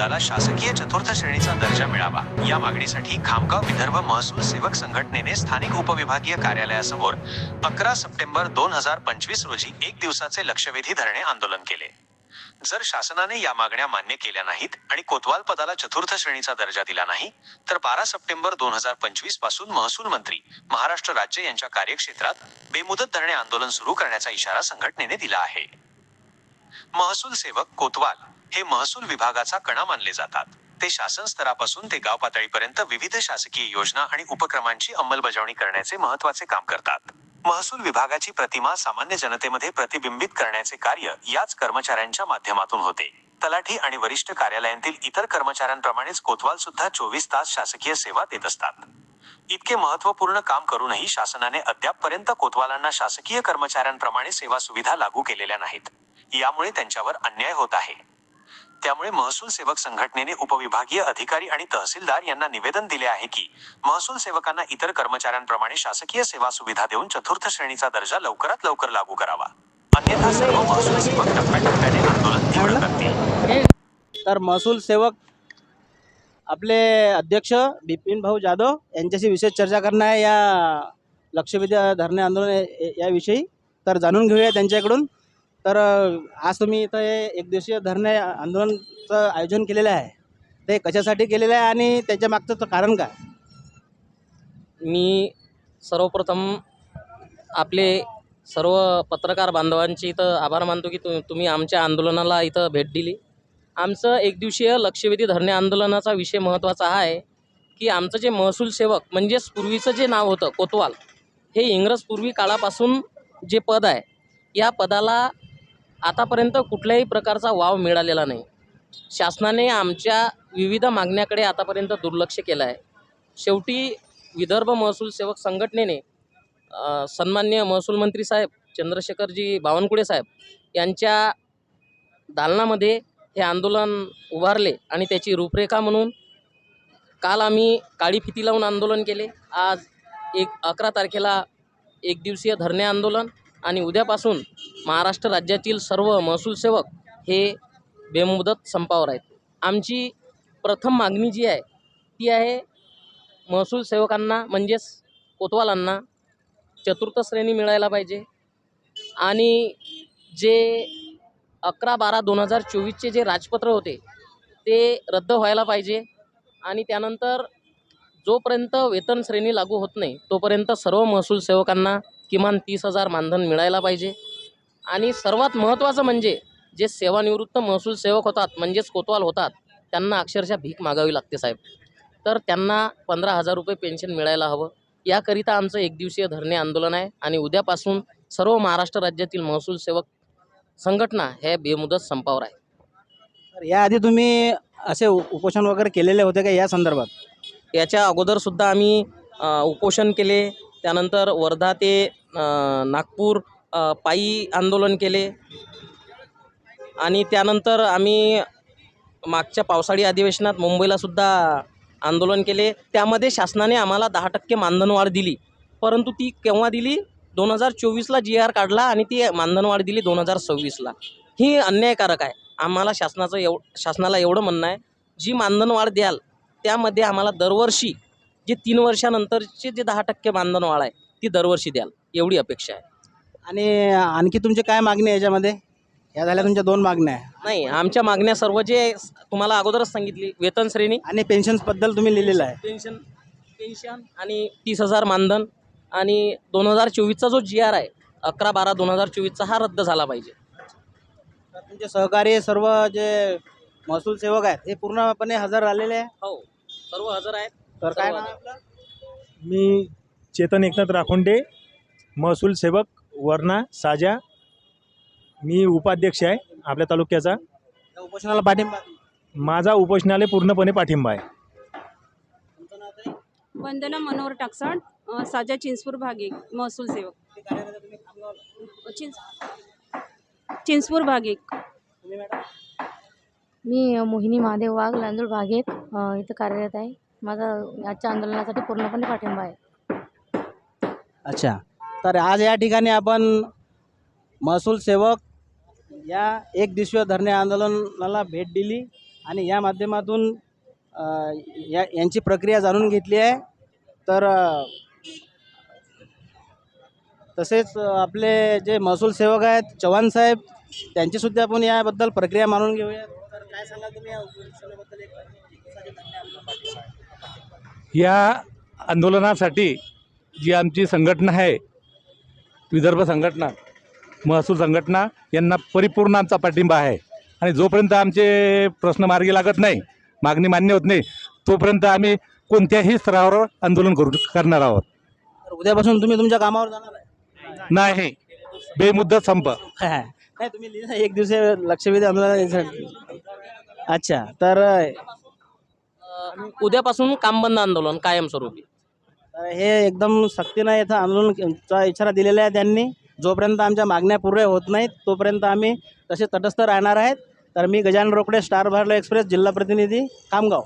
शासकीय चतुर्थ श्रेणीचा दर्जा मिळावा. या मागणीसाठी खामगाव विदर्भ महसूल सेवक संघटनेने स्थानिक उपविभागीय कार्यालयासमोर अकरा सप्टेंबर दोन हजार पंचवीस रोजी एक दिवसाचे लक्षवेधी धरणे आंदोलन केले. जर शासनाने या मागण्या मान्य केल्या नाहीत आणि कोतवाल पदाला चतुर्थ श्रेणीचा दर्जा दिला नाही तर बारा सप्टेंबर दोन हजार पंचवीसपासून महसूल मंत्री महाराष्ट्र राज्य यांच्या कार्यक्षेत्रात बेमुदत धरणे आंदोलन सुरू करण्याचा इशारा संघटनेने दिला आहे. महसूल सेवक कोतवाल हे महसूल विभागाचा कणा मानले जातात. ते शासन स्तरापासून ते गाव पातळीपर्यंत विविध शासकीय योजना आणि उपक्रमांची अंमलबजावणी करण्याचे महत्त्वाचे काम करतात. महसूल विभागाची प्रतिमा सामान्य जनतेमध्ये प्रतिबिंबित करण्याचे कार्य याच कर्मचाऱ्यांच्या माध्यमातून होते. तलाठी आणि वरिष्ठ कार्यालयातील इतर कर्मचाऱ्यांप्रमाणेच कोतवाल सुद्धा चोवीस तास शासकीय सेवा देत असतात. इतके महत्त्वपूर्ण काम करूनही शासनाने अद्यापपर्यंत कोतवालांना शासकीय कर्मचाऱ्यांप्रमाणे सेवा सुविधा लागू केलेल्या नाहीत. यामुळे त्यांच्यावर अन्याय होत आहे. त्यामुळे महसूल सेवक संघटनेने उपविभागीय अधिकारी आणि तहसीलदार यांना निवेदन दिले आहे की महसूल सेवकांना इतर कर्मचाऱ्यांप्रमाणे शासकीय सेवा सुविधा देऊन चतुर्थ श्रेणीचा दर्जा लवकरात लवकर लागू करावा. अन्यथा सर्व महसूल सेवक टप्प्याटप्प्याने आंदोलन तीव्र करतील. तर महसूल सेवक आपले अध्यक्ष बिपिन भाऊ जाधव यांच्याशी विशेष चर्चा करणार आहे या लक्षवेधी धरणे आंदोलन याविषयी तर जाणून घेऊया त्यांच्याकडून. तर आज तुम्ही इथं हे एक धरणे आंदोलनचं आयोजन केलेलं आहे. ते कशासाठी केलेलं आहे आणि त्याच्या मागचं कारण काय? मी सर्वप्रथम आपले सर्व पत्रकार बांधवांचे इथं आभार मानतो की तु तुम्ही आमच्या आंदोलनाला इथं भेट दिली. आमचं एकदिवसीय लक्षवेधी धरणे आंदोलनाचा विषय महत्त्वाचा हा आहे की आमचं जे महसूल सेवक म्हणजेच पूर्वीचं जे नाव होतं कोतवाल हे इंग्रज पूर्वी काळापासून जे पद आहे या पदाला आतापर्यंत कुठल्याही प्रकारचा वाव मिळालेला नाही. शासनाने आमच्या विविध मागण्याकडे आतापर्यंत दुर्लक्ष केलं आहे. शेवटी विदर्भ महसूल सेवक संघटनेने सन्मान्य महसूल मंत्री साहेब चंद्रशेखरजी बावनकुळे साहेब यांच्या दालनामध्ये हे आंदोलन उभारले आणि त्याची रूपरेखा म्हणून काल आम्ही काळी फिती लावून आंदोलन केले. आज एक अकरा तारखेला एक दिवसीय धरणे आंदोलन आणि उद्यापासून महाराष्ट्र राज्यातील सर्व महसूल सेवक हे बेमुदत संपावर आहेत. आमची प्रथम मागणी जी आहे ती आहे महसूल सेवकांना म्हणजेच कोतवालांना चतुर्थ श्रेणी मिळायला पाहिजे. आणि जे अकरा बारा दोन हजार चोवीसचे जे राजपत्र होते ते रद्द व्हायला पाहिजे. आणि त्यानंतर जोपर्यंत वेतन श्रेणी लागू होत नाही तोपर्यंत सर्व महसूल सेवकांना किमान तीस हजार मानधन मिळायला पाहिजे. आणि सर्वात महत्त्वाचं म्हणजे जे सेवानिवृत्त महसूल सेवक होतात म्हणजेच कोतवाल होतात त्यांना अक्षरशः भीक मागावी लागते साहेब. तर त्यांना पंधरा हजार रुपये पेन्शन मिळायला हवं. याकरिता आमचं एक दिवसीय धरणे आंदोलन आहे आणि उद्यापासून सर्व महाराष्ट्र राज्यातील महसूल सेवक संघटना हे बेमुदत संपावर आहे. तर याआधी तुम्ही असे उ- उपोषण वगैरे केलेले होते का या संदर्भात? याच्या अगोदरसुद्धा आम्ही अ, उपोषण केले. त्यानंतर वर्धा ते नागपूर पायी आंदोलन केले. आणि त्यानंतर आम्ही मागच्या पावसाळी अधिवेशनात मुंबईलासुद्धा आंदोलन केले. त्यामध्ये शासनाने आम्हाला दहा टक्के मानधनवाढ दिली. परंतु ती केव्हा दिली? दोन हजार चोवीसला जी आर काढला आणि ती मानधनवाढ दिली दोन हजार सव्वीसला. ही अन्यायकारक आहे. आम्हाला शासनाचं एव शासनाला एवढं म्हणणं आहे. जी मानधनवाढ द्याल त्यामध्ये आम्हाला दरवर्षी जे तीन वर्षानंतरचे जे दहा टक्के मानधनवाढ आहे ती दरवर्षी द्याल. एवढी अपेक्षा आहे. आणि आणखी तुमची काय मागणी आहे याच्यामध्ये? या झाल्या तुमच्या दोन मागण्या आहे. नाही आमच्या मागण्या सर्व जे तुम्हाला अगोदरच सांगितली वेतन श्रेणी. आणि पेन्शन्सबद्दल तुम्ही लिहिलेलं आहे. पेन्शन पेन्शन आणि तीस हजार मानधन आणि दोन हजार चोवीसचा जो जी आर आहे अकरा बारा दोन हजार चोवीसचा हा रद्द झाला पाहिजे. तर तुमचे सहकारी सर्व जे महसूल सेवक आहेत हे पूर्णपणे हजर राहिलेले आहे? हो सर्व हजर आहेत. तर काय सर्व नाव आहे हजर. आपलं मी चेतन एकनाथ राखोंडे महसूल सेवक वर्णा साजा. मी उपाध्यक्ष आहे आपल्या तालुक्याचा. या उपोषणाला पाठिंबा माझा उपोषणालय पूर्णपणे पाठिंबा आहे. तुमचं नाव ताई? वंदना मनोहर टाकसाळ अ, साजा चिंचपूर भाग एक महसूल सेवक. तुम्ही? चिंच चिंचपूर भाग. एक तुम्ही मॅडम? मी अ, मोहिनी महादेव वाघ लांजूळ बागेत अ, इथं कार्यरत आहे. माझा आजच्या आंदोलनासाठी पूर्णपणे पाठिंबा आहे. अच्छा. तर आज या ठिकाणी आपण महसूल सेवक या एक दिवसीय धरणे आंदोलनाला भेट दिली आणि या माध्यमातून या यांची प्रक्रिया जाणून घेतली आहे. तर तसेच आपले जे महसूल सेवक आहेत चव्हाण साहेब त्यांचीसुद्धा आपण याबद्दल प्रक्रिया मानून घेऊया. तर काय सांगाल तुम्ही या आंदोलनासाठी जी आमची संघटना आहे विदर्भ संघटना महसूल संघटना यांना परिपूर्ण आमचा पाठिंबा आहे. आणि जोपर्यंत आमचे प्रश्न मार्गी लागत नाही मागणी मान्य होत नाही तोपर्यंत आम्ही कोणत्याही स्तरावर आंदोलन करू करणार आहोत. उद्यापासून तुम्ही तुमच्या कामावर जाणार आहे? नाही. बेमुद्दत संप. नाही तुम्ही एक दिवसीय लक्षवेधी आंदोलन अच्छा तर उद्यापासून काम बंद आंदोलन कायमस्वरूपी. हे एकदम सक्तीनं इथं आंदोलनचा इशारा दिलेला आहे त्यांनी. जोपर्यंत आमच्या मागण्या पूर्ण होत नाहीत तोपर्यंत आम्ही तसे तटस्थ राहणार आहेत. तर मी गजानन रोकडे स्टार भारत एक्सप्रेस जिल्हा प्रतिनिधी खामगाव.